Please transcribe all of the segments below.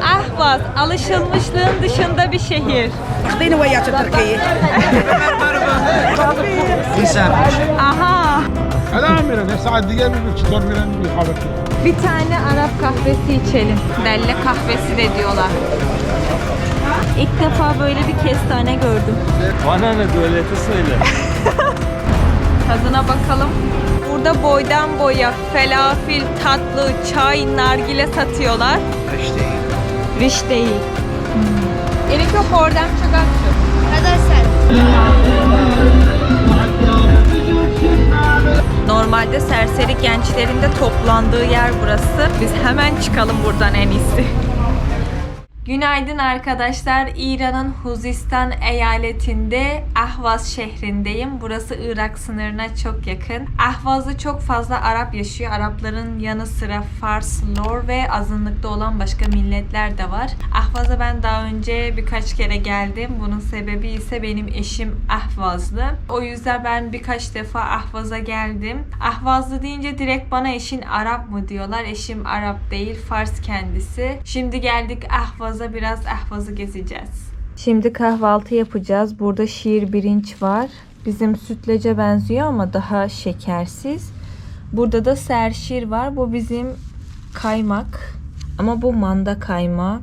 Ahvaz, alışılmışlığın dışında bir şehir. Beni vaya Türkiye'yi. Aha. Selam verin. Hepsi adi gelmiyor. Çıtor verin bir kahve. Bir tane Arap kahvesi içelim. Delle kahvesi de diyorlar. İlk defa böyle bir kestane gördüm. Bana ne devleti söyle. Tadına bakalım. Burada boydan boya felafil, tatlı, çay, nargile satıyorlar. İşte Riş değil. Gerek yok oradan çıkar. Normalde serseri gençlerin de toplandığı yer burası. Biz hemen çıkalım buradan en iyisi. Günaydın arkadaşlar. İran'ın Huzistan eyaletinde Ahvaz şehrindeyim. Burası Irak sınırına çok yakın. Ahvaz'da çok fazla Arap yaşıyor. Arapların yanı sıra Fars, Lor ve azınlıkta olan başka milletler de var. Ahvaz'a ben daha önce birkaç kere geldim. Bunun sebebi ise benim eşim Ahvazlı. O yüzden ben birkaç defa Ahvaz'a geldim. Ahvazlı deyince direkt bana eşin Arap mı diyorlar. Eşim Arap değil, Fars kendisi. Şimdi geldik Ahvaz'a biraz Ahvaz'ı gezeceğiz. Şimdi kahvaltı yapacağız. Burada şiir birinç var. Bizim sütlece benziyor ama daha şekersiz. Burada da serşir var. Bu bizim kaymak. Ama bu manda kaymağı.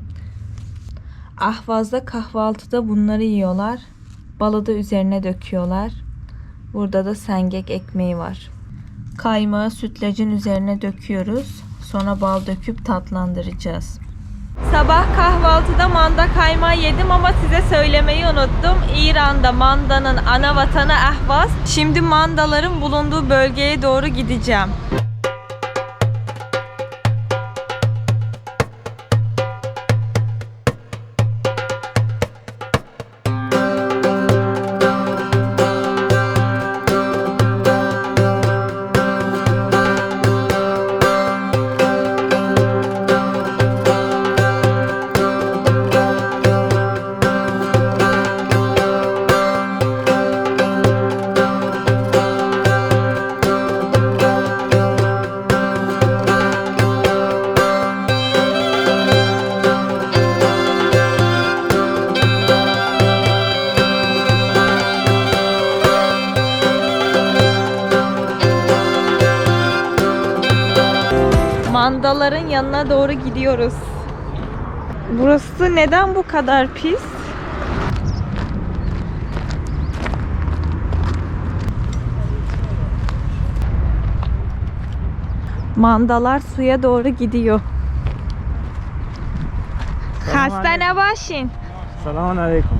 Ahvaz'da kahvaltıda bunları yiyorlar. Balı da üzerine döküyorlar. Burada da sengek ekmeği var. Kaymağı sütlacın üzerine döküyoruz. Sonra bal döküp tatlandıracağız. Sabah kahvaltıda manda kaymağı yedim ama size söylemeyi unuttum. İran'da mandanın ana vatanı Ahvaz. Şimdi mandaların bulunduğu bölgeye doğru gideceğim. Yanına doğru gidiyoruz. Burası neden bu kadar pis? Mandalar suya doğru gidiyor. Hastane başın. Selamun aleyküm.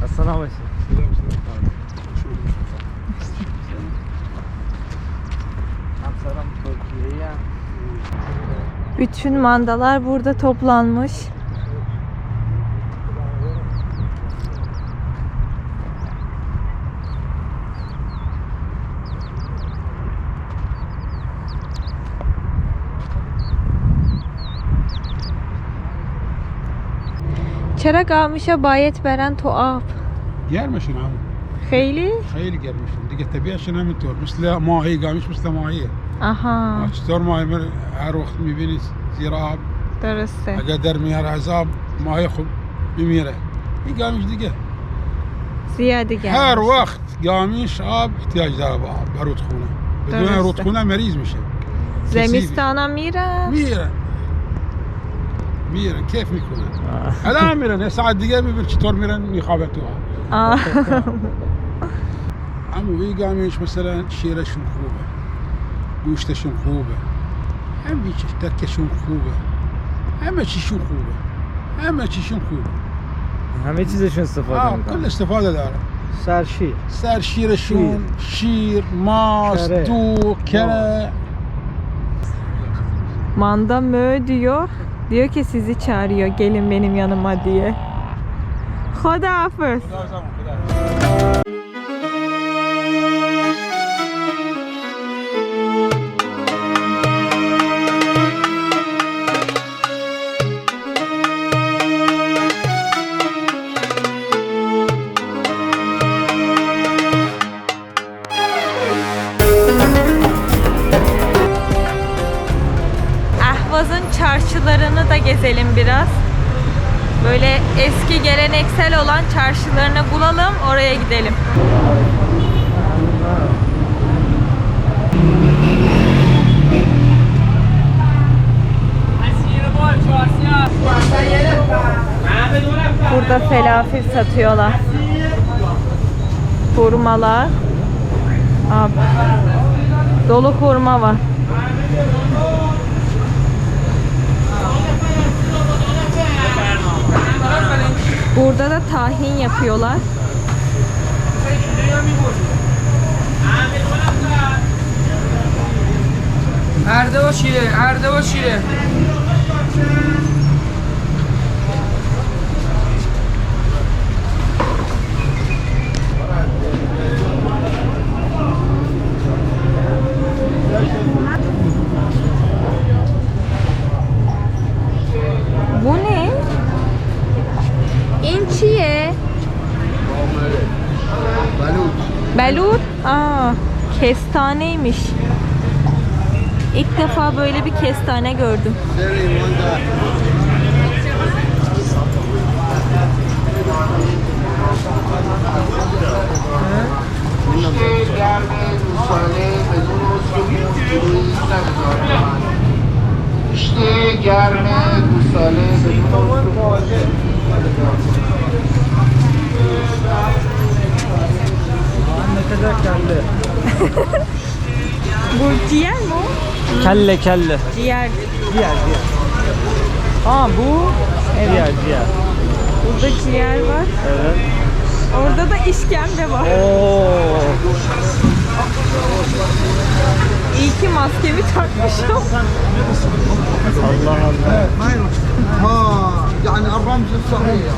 Hasan başı. Selam Türkiye'ye. Bütün mandalar burada toplanmış. چرا قاموشا باید برن تو آب قرمشن هم خیلی خیلی قرمشن دیگه طبیعتشون همینطور مثل ماهی قامیش مثل ماهیه آها چطور ماهی من هر وقت میبینی زیر آب درسته اگر در میاره عذاب ماهی خوب میمیره این قامیش دیگه زیادی گرم هر وقت قامیش آب احتیاج داره به آب به رودخونه بدون درسته. رودخونه مریض میشه زمستانا میرن میره میره کیف میکنه الان میرن یه ساعت دیگه میبین چطور میرن میخوابن تو آب آه. اما این قامیش مثلا شیرشون خوبه گوشتشون خوبه همه چیز تکشون خوبه همه چیشون خوبه همه چیشون خوبه همه چیزشون استفاده آه میکنن کل استفاده داره سرشیر سر شیرشون شیر ماست کره. تو کره Manda mö diyor. Diyor ki sizi çağırıyor gelin benim yanıma diye. Hodafız. çarşılarını Da gezelim biraz. Böyle eski geleneksel olan çarşılarını bulalım, oraya gidelim. Burada felafel satıyorlar. Hurmalar. Abi. Dolu hurma var. Burada da tahin yapıyorlar. Erdevaş ile, Erdevaş ile. İnçiye. Belut. Aa, kestaneymiş. İlk defa böyle bir kestane gördüm. Kelle kelle. Ciğer. Ciğer ciğer. Aa bu ciğer ciğer. Burada ciğer var. Evet. Orada da işkembe var. Oo. İyi ki maskemi takmışım. Allah Allah. ها يعني الرمز الصحيح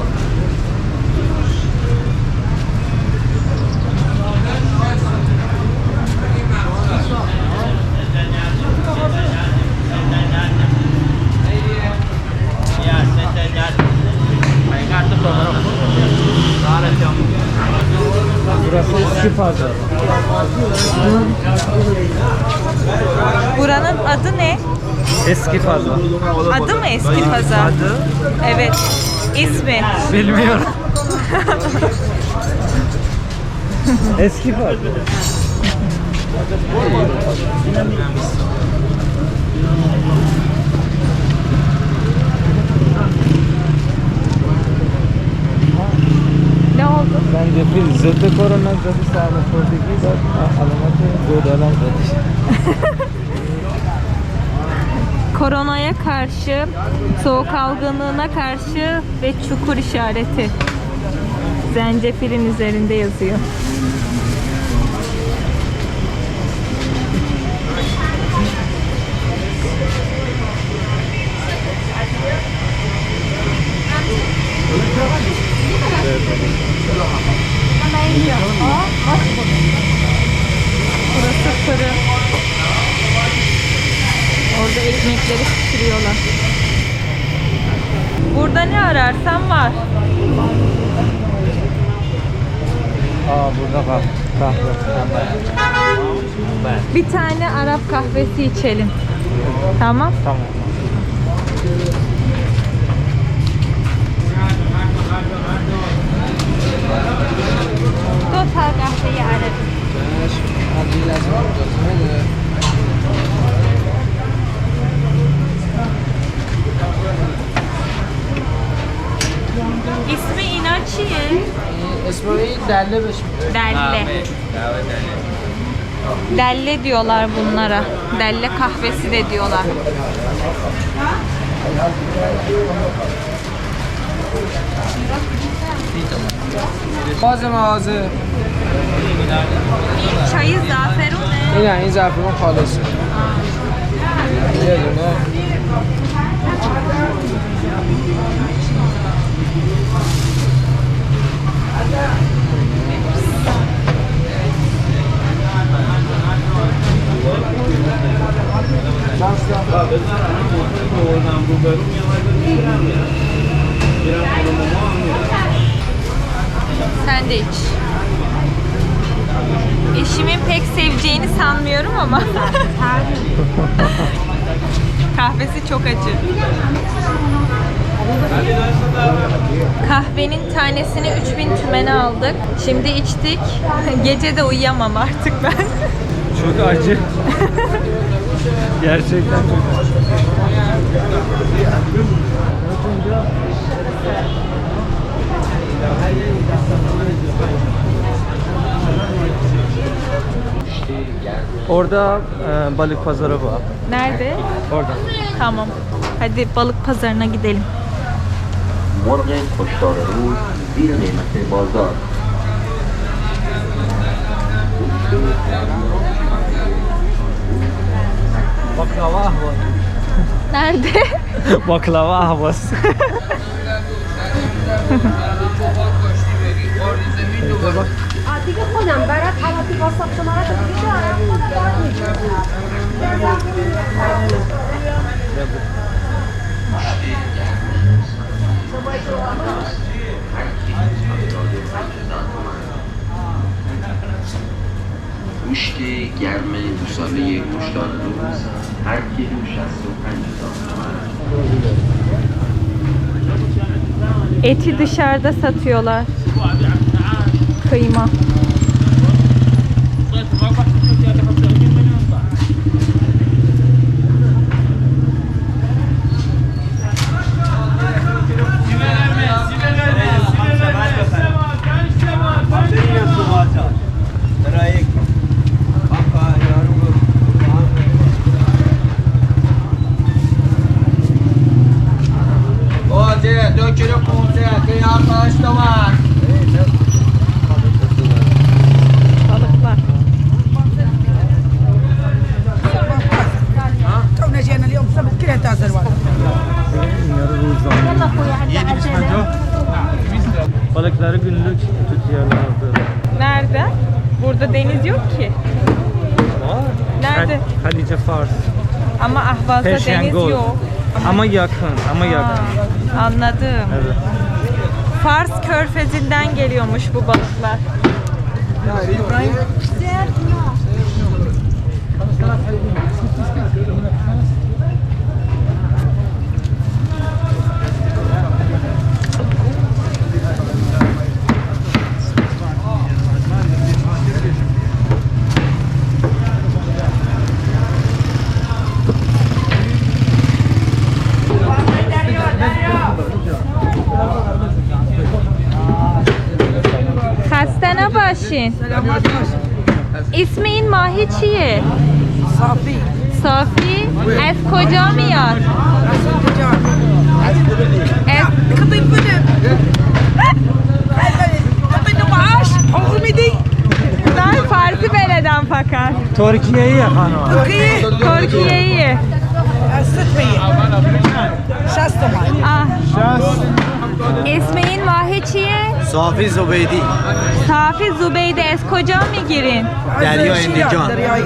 Eski pazar. Buranın adı ne? Eski pazar. Adı mı eski pazar? Adı Evet. İsmi. bilmiyorum. eski pazar. aldım. Ben Jeffrey Zete Corona Zete Sağlı Portekiz Alamatı Zod Alam Zete. Koronaya karşı, soğuk algınlığına karşı ve çukur işareti. Zencefilin üzerinde yazıyor. kahvesi içelim. Tamam? Tamam. Total kahveyi aradım. İsmi İnaçiye. İsmi Derlebeş. Derle. Derle. Delle. Delle diyorlar bunlara. Delle kahvesi de diyorlar. باز مغازه Çayı zaferune. این این زعفرون خالصه یه دونه Sen de iç. Eşimin pek seveceğini sanmıyorum ama. kahvesi çok acı. Kahvenin tanesini 3000 tümene aldık. Şimdi içtik. Gece de uyuyamam artık ben. Çok acı. Gerçekten çok acı. Orada e, balık pazarı var. Nerede? Orada. Tamam. Hadi balık pazarına gidelim. مرغ کشتار روز زیر قیمت بازار Baklava ahvası. Nerede? Baklava ahvası. دیگه خودم برات حالتی واسه شما رو دیگه دارم خودم برات گوشت گرم گوساله کشتار روز هر کیلو 65 هزار تومان Eti dışarıda satıyorlar. Kıyma. Peş deniz yok. Ama yakın, ama yakın. Anladım. Evet. Fars körfezinden geliyormuş bu balıklar. İbrahim. için. İsmin mahiçiye. Safi. Safi. Ez koca mı yar? Ez kadın kadın. Kadın maaş. Olmadı. Ben Farsi beleden fakat. Türkiye'yi yakanı Türkiye'yi. Sıtmayı. Şastımay. Ah. Şast. İsmin mahiçiye. زبیدی صافی زبیده از کجا میگیرین؟ دریا اندیجان. دریایی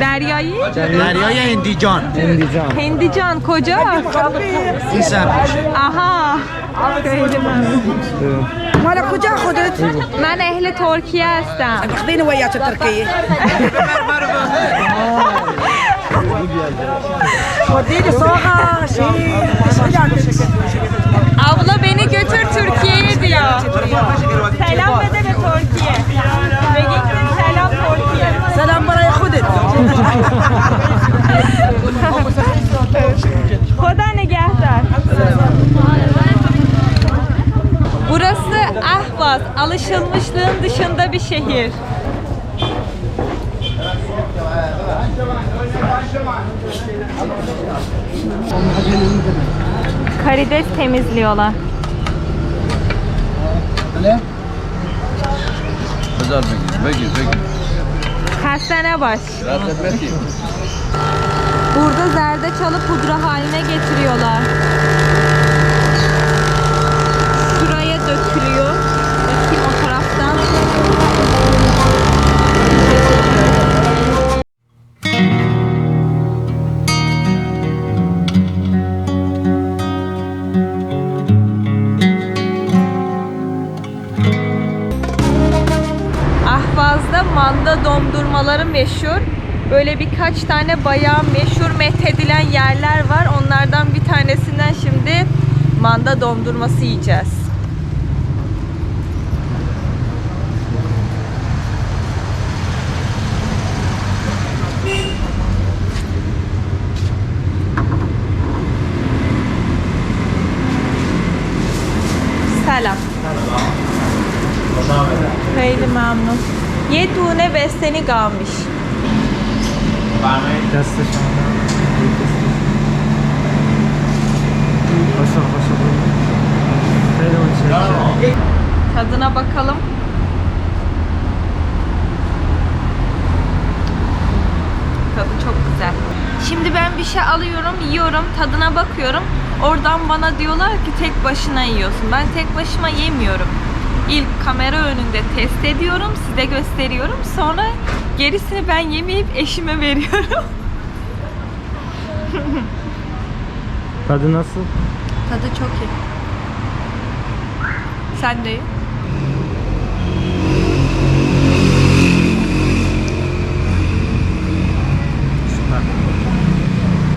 دریایی؟ دریای اندیجان Endicam. هندیجان کجا؟ این سمت آها خیلی ممنون. مال کجا خودت؟ من اهل ترکیه هستم خذيني وياك تركيا وديني صاغة شيء Abla beni götür Türkiye'ye diyor. Selam ve Türkiye. Ve gittin selam Türkiye. Selam bana Yahudit. Koda negahtar. Burası Ahvaz, alışılmışlığın dışında bir şehir. Karides temizliyorlar. Ne? Pazar Bekir, Bekir, Bekir. Hastane baş. Rahat etmez ki. Burada zerdeçalı pudra haline getiriyorlar. böyle birkaç tane bayağı meşhur methedilen yerler var. Onlardan bir tanesinden şimdi manda dondurması yiyeceğiz. Selam. Merhaba. Haydi memnun. Yetune besteni kalmış. Test şu anda. Başla başla. Tadına bakalım. Tadı çok güzel. Şimdi ben bir şey alıyorum, yiyorum, tadına bakıyorum. Oradan bana diyorlar ki tek başına yiyorsun. Ben tek başıma yemiyorum. İlk kamera önünde test ediyorum, size gösteriyorum. Sonra gerisini ben yemeyip eşime veriyorum. Tadı nasıl? Tadı çok iyi. Sen de ye.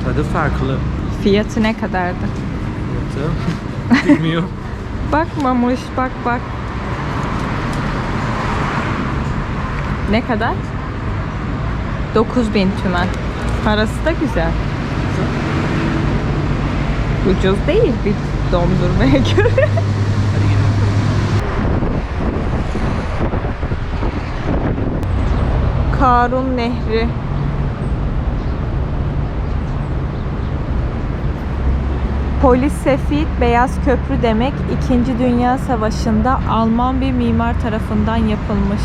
Tadı farklı. Fiyatı ne kadardı? Fiyatı bilmiyorum. Bakmamış, bak bak. Ne kadar? 9000 tümen. Parası da güzel. Ucuz değil bir dondurmaya göre. Karun Nehri. Polis Sefit Beyaz Köprü demek 2. Dünya Savaşı'nda Alman bir mimar tarafından yapılmış.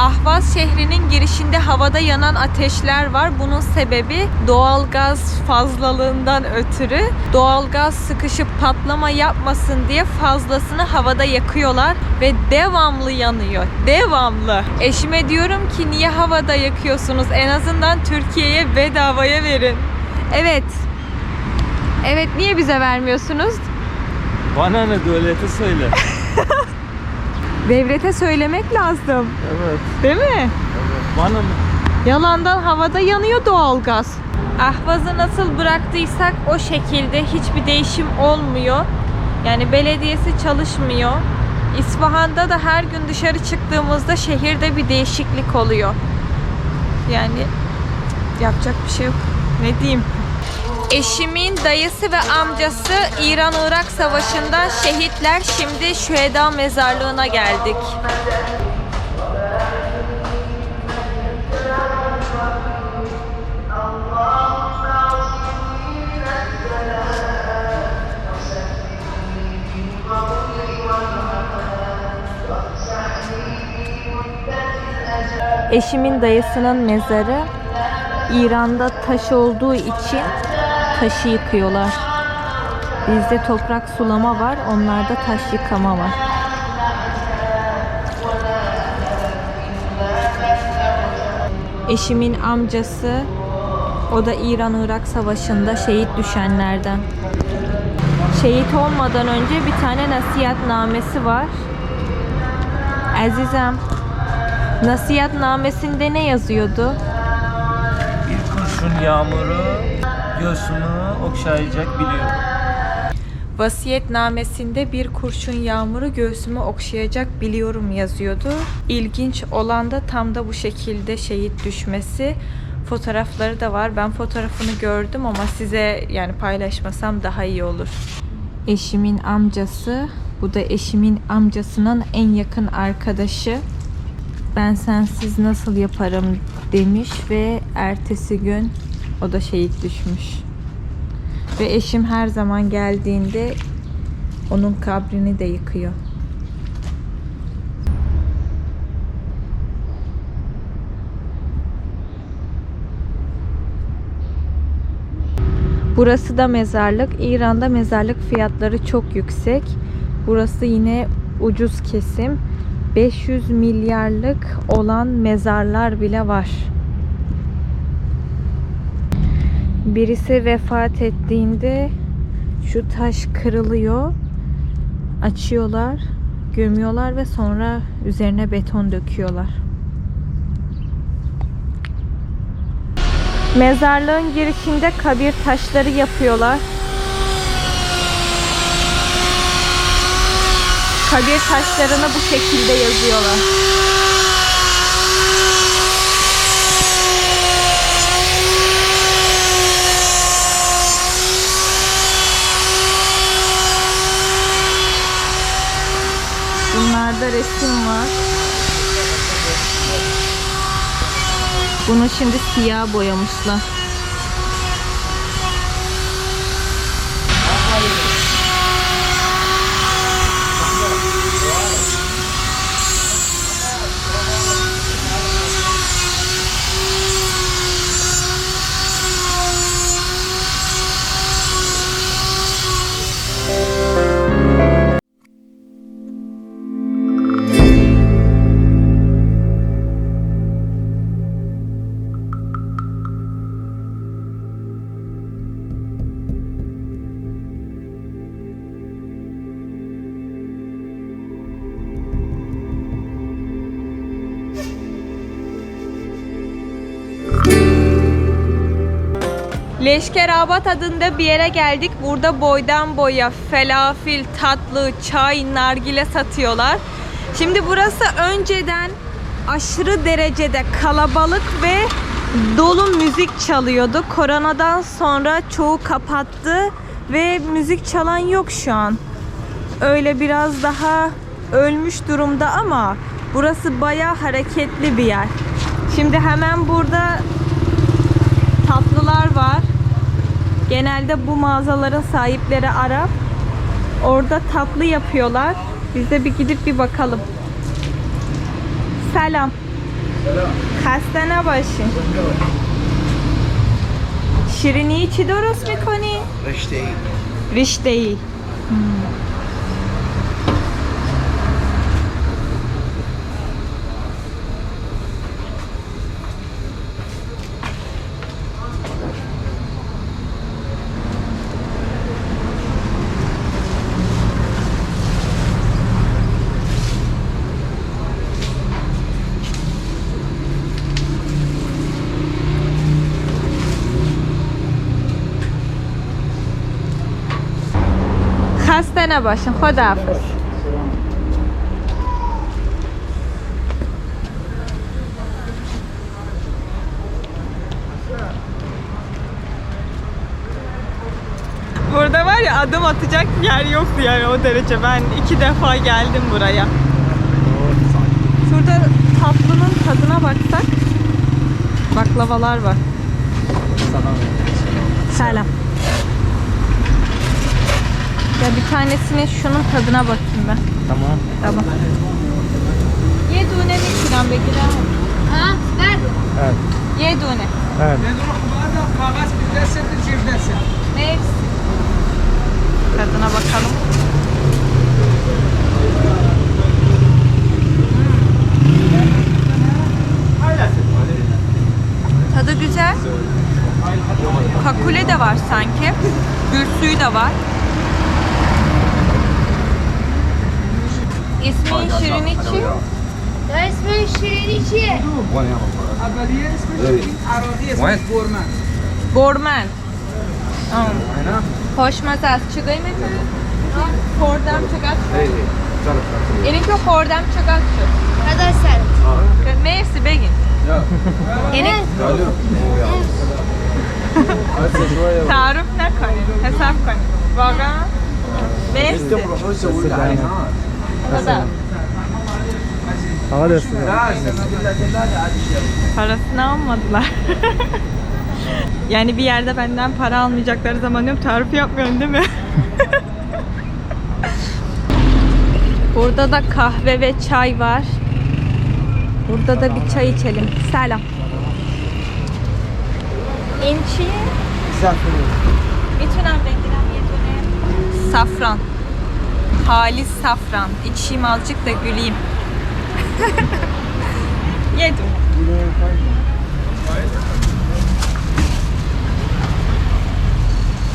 Ahvaz şehrinin girişinde havada yanan ateşler var. Bunun sebebi doğalgaz fazlalığından ötürü doğalgaz sıkışıp patlama yapmasın diye fazlasını havada yakıyorlar ve devamlı yanıyor. Devamlı. Eşime diyorum ki niye havada yakıyorsunuz? En azından Türkiye'ye bedavaya verin. Evet. Evet niye bize vermiyorsunuz? Bana ne devlete söyle. Devlete söylemek lazım. Evet. Değil mi? evet. Bana ne? Yalandan havada yanıyor doğalgaz. Ahvazı nasıl bıraktıysak o şekilde hiçbir değişim olmuyor. Yani belediyesi çalışmıyor. İsfahan'da da her gün dışarı çıktığımızda şehirde bir değişiklik oluyor. Yani yapacak bir şey yok. Ne diyeyim? Eşimin dayısı ve amcası İran-Irak Savaşı'nda şehitler. Şimdi Şüheda Mezarlığı'na geldik. Eşimin dayısının mezarı İran'da taş olduğu için taşı yıkıyorlar. Bizde toprak sulama var, onlarda taş yıkama var. Eşimin amcası o da İran-Irak Savaşı'nda şehit düşenlerden. Şehit olmadan önce bir tane nasihatnamesi var. Azizem, nasihatnamesinde ne yazıyordu? Bir kurşun yağmuru göğsümü okşayacak biliyorum. Vasiyetnamesinde bir kurşun yağmuru göğsümü okşayacak biliyorum yazıyordu. İlginç olan da tam da bu şekilde şehit düşmesi. Fotoğrafları da var. Ben fotoğrafını gördüm ama size yani paylaşmasam daha iyi olur. Eşimin amcası, bu da eşimin amcasının en yakın arkadaşı. Ben sensiz nasıl yaparım demiş ve ertesi gün o da şehit düşmüş. Ve eşim her zaman geldiğinde onun kabrini de yıkıyor. Burası da mezarlık. İran'da mezarlık fiyatları çok yüksek. Burası yine ucuz kesim. 500 milyarlık olan mezarlar bile var. Birisi vefat ettiğinde şu taş kırılıyor. Açıyorlar, gömüyorlar ve sonra üzerine beton döküyorlar. Mezarlığın girişinde kabir taşları yapıyorlar. Kabir taşlarını bu şekilde yazıyorlar. Bunlarda resim var. Bunu şimdi siyah boyamışlar. Leşkerabat adında bir yere geldik. Burada boydan boya felafil, tatlı, çay, nargile satıyorlar. Şimdi burası önceden aşırı derecede kalabalık ve dolu müzik çalıyordu. Koronadan sonra çoğu kapattı ve müzik çalan yok şu an. Öyle biraz daha ölmüş durumda ama burası bayağı hareketli bir yer. Şimdi hemen burada tatlılar var. Genelde bu mağazaların sahipleri Arap. Orada tatlı yapıyorlar. Biz de bir gidip bir bakalım. Selam. Selam. Hastane başı. Şirini içi doros mu koni? Rişteyi. Rişteyi. Hmm. خسته نباشین خداحافظ Burada var ya adım atacak yer yoktu yani o derece. Ben iki defa geldim buraya. Şurada tatlının tadına baksak baklavalar var. Selam. Ya bir tanesini şunun tadına bakayım ben. Tamam. Tamam. Yedune mi kiram bekiram? Ha? Ver. Evet. Yedune. Evet. Yedune kubada kagas bizdese de cirdese. Neyse. Tadına bakalım. Tadı güzel. Kakule de var sanki. Gül suyu da var. İsmi Şiriniçi. Ya ismin şirini çiğ. اولیه اسمش عراقی اسمش گرمه Gormen. Tamam. Hoşmaz az. چیگای میکنی؟ خوردم چقدر شد؟ اینی که خوردم چقدر شد؟ Kadar sen. مرسی بگین اینی تعارف نکنید حساب کنید واقعا مرسی Hasan. Hava dersi. Parasını almadılar. yani bir yerde benden para almayacakları zaman diyorum tarif yapmıyorum değil mi? Burada da kahve ve çay var. Burada da bir çay içelim. Selam. İnçi. Safran. Safran halis safran. İçeyim azıcık da güleyim. Yedim.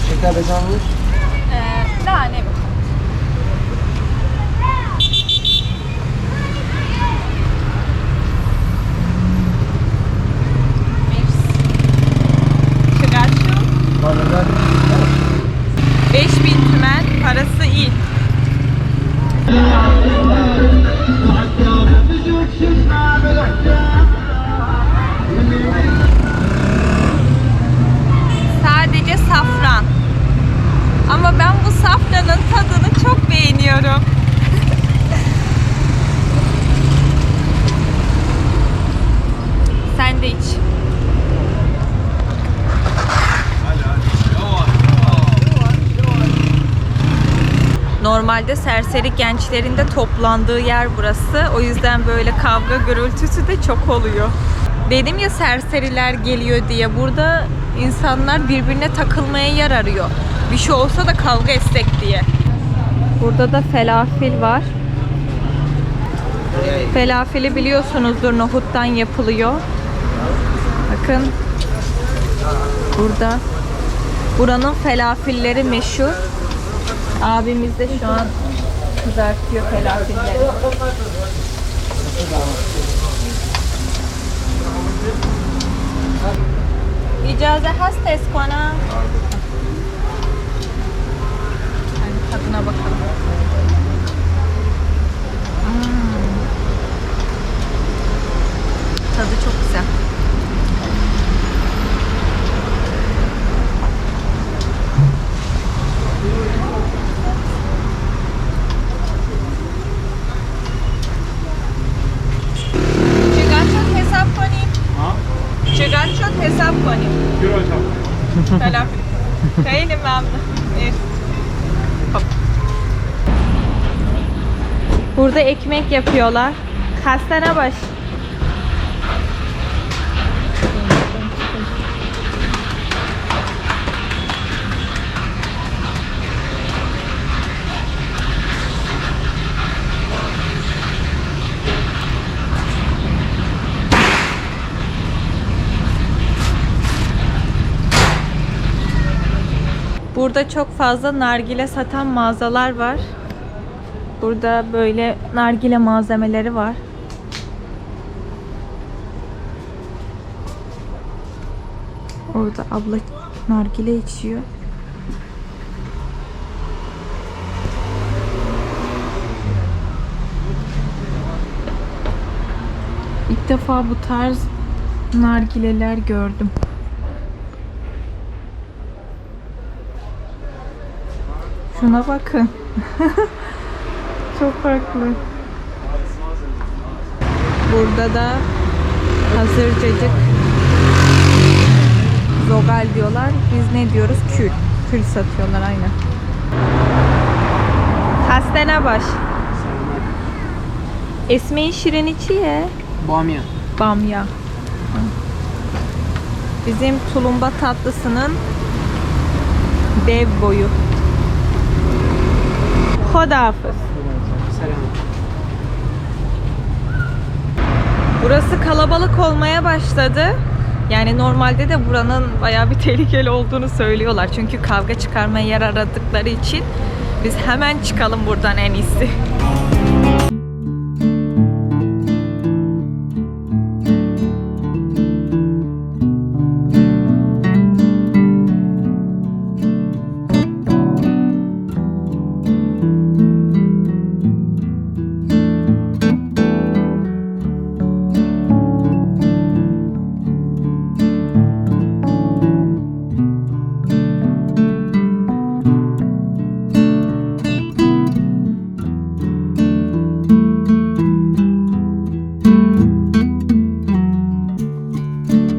Şeker becanmış. Ee, daha ne Paralar. 5000 tümen parası iyi. Sadece safran. Ama ben bu safranın tadını çok beğeniyorum. Sen de iç. Normalde serseri gençlerin de toplandığı yer burası. O yüzden böyle kavga gürültüsü de çok oluyor. Dedim ya serseriler geliyor diye. Burada insanlar birbirine takılmaya yer arıyor. Bir şey olsa da kavga etsek diye. Burada da felafil var. Felafili biliyorsunuzdur nohuttan yapılıyor. Bakın. Burada. Buranın felafilleri meşhur. Abimiz de şu an kızartıyor felafinleri. İcazə hast test konam. Yani tadına bakalım. Hmm. Tadı çok güzel. Ekmek yapıyorlar. Hastane baş. Burada çok fazla nargile satan mağazalar var. Burada böyle nargile malzemeleri var. Orada abla nargile içiyor. İlk defa bu tarz nargileler gördüm. Şuna bakın. Çok farklı. Burada da hazır cacık zogal diyorlar. Biz ne diyoruz? Kül. Kül satıyorlar aynen. Hastane baş. Esmeyi şirin içiye. Bamya. Bamya. Bizim tulumba tatlısının dev boyu. Hodafız. Burası kalabalık olmaya başladı. Yani normalde de buranın bayağı bir tehlikeli olduğunu söylüyorlar. Çünkü kavga çıkarmaya yer aradıkları için biz hemen çıkalım buradan en iyisi.